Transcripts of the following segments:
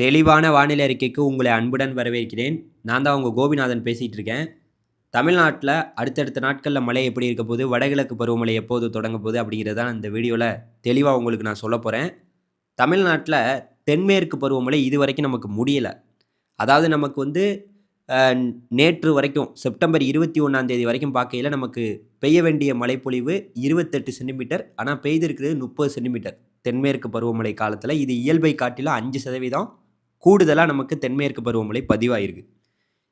தெளிவான வானிலை அறிக்கைக்கு உங்களை அன்புடன் வரவேற்கிறேன். நான் தான் உங்கள் கோபிநாதன் பேசிகிட்டு இருக்கேன். தமிழ்நாட்டில் அடுத்தடுத்த நாட்களில் மழை எப்படி இருக்க போது வடகிழக்கு பருவமழை எப்போது தொடங்க போகுது? அப்படிங்கிறதான் இந்த வீடியோவில் தெளிவாக உங்களுக்கு நான் சொல்ல போகிறேன் தமிழ்நாட்டில் தென்மேற்கு பருவமழை இது வரைக்கும் நமக்கு முடியலை. அதாவது நமக்கு வந்து நேற்று வரைக்கும் செப்டம்பர் இருபத்தி ஒன்றாந்தேதி வரைக்கும் பார்க்கையில் நமக்கு பெய்ய வேண்டிய மழைப்பொழிவு இருபத்தெட்டு சென்டிமீட்டர் ஆனால் பெய்திருக்கிறது முப்பது சென்டிமீட்டர். தென்மேற்கு பருவமழை காலத்தில் இது இயல்பை காட்டிலும் அஞ்சு சதவீதம் கூடுதலாக நமக்கு தென்மேற்கு பருவமழை பதிவாயிருக்கு.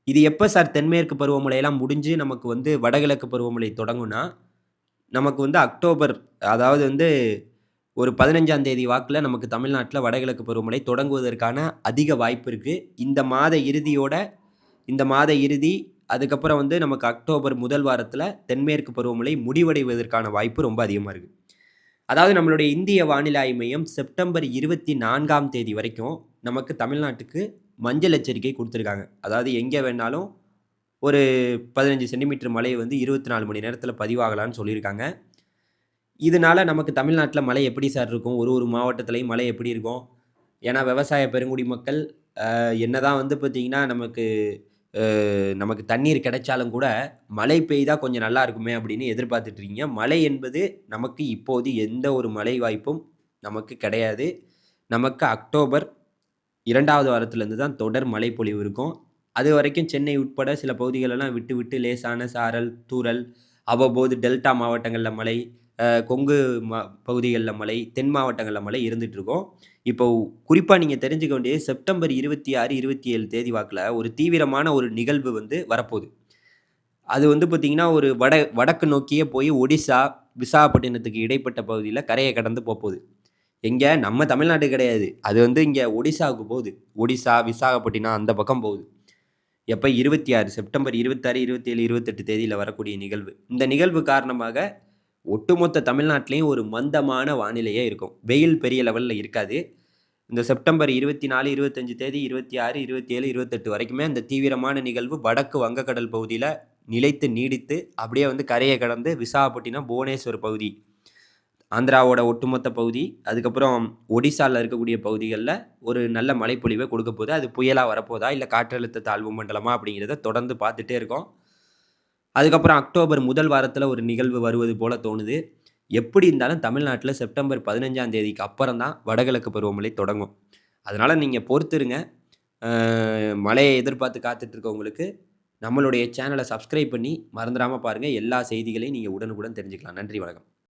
இது எப்போ சார் தென்மேற்கு பருவமழையெல்லாம் முடிஞ்சு நமக்கு வந்து வடகிழக்கு பருவமழை தொடங்கும்னா நமக்கு வந்து அக்டோபர் அதாவது வந்து ஒரு பதினஞ்சாம் தேதி வாக்கில் நமக்கு தமிழ்நாட்டில் வடகிழக்கு பருவமழை தொடங்குவதற்கான அதிக வாய்ப்பு இருக்குது இந்த மாத இறுதியோட இந்த மாத இறுதி அதுக்கப்புறம் வந்து நமக்கு அக்டோபர் முதல் வாரத்தில் தென்மேற்கு பருவமழை முடிவடைவதற்கான வாய்ப்பு ரொம்ப அதிகமாக இருக்குது அதாவது நம்மளுடைய இந்திய வானிலை மையம் செப்டம்பர் இருபத்தி நான்காம் தேதி வரைக்கும் நமக்கு தமிழ்நாட்டுக்கு மஞ்சள் எச்சரிக்கை கொடுத்துருக்காங்க. அதாவது எங்கே வேணாலும் ஒரு பதினஞ்சு சென்டிமீட்டர் மழை வந்து இருபத்தி நாலு மணி நேரத்தில் பதிவாகலான்னு சொல்லியிருக்காங்க. இதனால் நமக்கு தமிழ்நாட்டில் மழை எப்படி சார் இருக்கும்? ஒரு ஒரு மாவட்டத்துலேயும் மழை எப்படி இருக்கும்? ஏன்னா விவசாய பெருங்குடி மக்கள் என்ன தான் வந்து பார்த்திங்கன்னா நமக்கு நமக்கு தண்ணீர் கிடைச்சாலும் கூட மழை பெய்தா கொஞ்சம் நல்லா இருக்குமே அப்படின்னு எதிர்பார்த்துட்ருக்கீங்க மழை என்பது நமக்கு இப்போது எந்த ஒரு மழை வாய்ப்பும் நமக்கு கிடையாது. நமக்கு அக்டோபர் இரண்டாவது வாரத்துலேருந்து தான் தொடர் மழை பொழிவு இருக்கும். அது வரைக்கும் சென்னை உட்பட சில பகுதிகளெல்லாம் விட்டு விட்டு லேசான சாரல் தூரல் அவ்வப்போது டெல்டா மாவட்டங்களில் மழை கொங்கு மா பகுதிகளில் மழை தென் மாவட்டங்களில் மழை இருந்துகிட்ருக்கோம் இப்போ குறிப்பாக நீங்கள் தெரிஞ்சுக்க வேண்டியது செப்டம்பர் இருபத்தி ஆறு இருபத்தி ஏழு தேதி வாக்கில் ஒரு தீவிரமான ஒரு நிகழ்வு வந்து வரப்போகுது. அது வந்து பார்த்திங்கன்னா ஒரு வட வடக்கு நோக்கியே போய் ஒடிசா விசாகப்பட்டினத்துக்கு இடைப்பட்ட பகுதியில் கரையை கடந்து போகுது எங்கே? நம்ம தமிழ்நாடு கிடையாது. அது வந்து இங்கே ஒடிசாவுக்கு போகுது. ஒடிசா விசாகப்பட்டினம் அந்த பக்கம் போகுது. எப்போ? இருபத்தி ஆறு செப்டம்பர் இருபத்தாறு இருபத்தேழு இருபத்தெட்டு தேதியில் வரக்கூடிய நிகழ்வு. இந்த நிகழ்வு காரணமாக ஒட்டுமொத்த தமிழ்நாட்டிலையும் ஒரு மந்தமான வானிலையே இருக்கும். வெயில் பெரிய லெவலில் இருக்காது. இந்த செப்டம்பர் இருபத்தி நாலு இருபத்தஞ்சு தேதி இருபத்தி ஆறு இருபத்தி ஏழு இருபத்தெட்டு வரைக்குமே அந்த தீவிரமான நிகழ்வு வடக்கு வங்கக்கடல் பகுதியில் நிலைத்து நீடித்து அப்படியே வந்து கரையை கடந்து விசாகப்பட்டினம் புவனேஸ்வர் பகுதி ஆந்திராவோட ஒட்டுமொத்த பகுதி அதுக்கப்புறம் ஒடிசாவில் இருக்கக்கூடிய பகுதிகளில் ஒரு நல்ல மழைப்பொழிவை கொடுக்க போகுது. அது புயலாக வரப்போதா இல்லை காற்றழுத்த தாழ்வு மண்டலமா அப்படிங்கிறத தொடர்ந்து பார்த்துட்டே இருக்கோம். அதுக்கப்புறம் அக்டோபர் முதல் வாரத்தில் ஒரு நிகழ்வு வருவது போல தோணுது. எப்படி இருந்தாலும் தமிழ்நாட்டில் செப்டம்பர் பதினஞ்சாம் தேதிக்கு அப்புறம் தான் வடகிழக்கு பருவமழை தொடங்கும். அதனால் நீங்கள் பொறுத்துருங்க. மழையை எதிர்பார்த்து காத்துட்ருக்கவங்களுக்கு நம்மளுடைய சேனலை சப்ஸ்கிரைப் பண்ணி மறந்துடாமல் பாருங்கள் எல்லா செய்திகளையும் நீங்கள் உடனுக்குடன் தெரிஞ்சுக்கலாம். நன்றி வணக்கம்.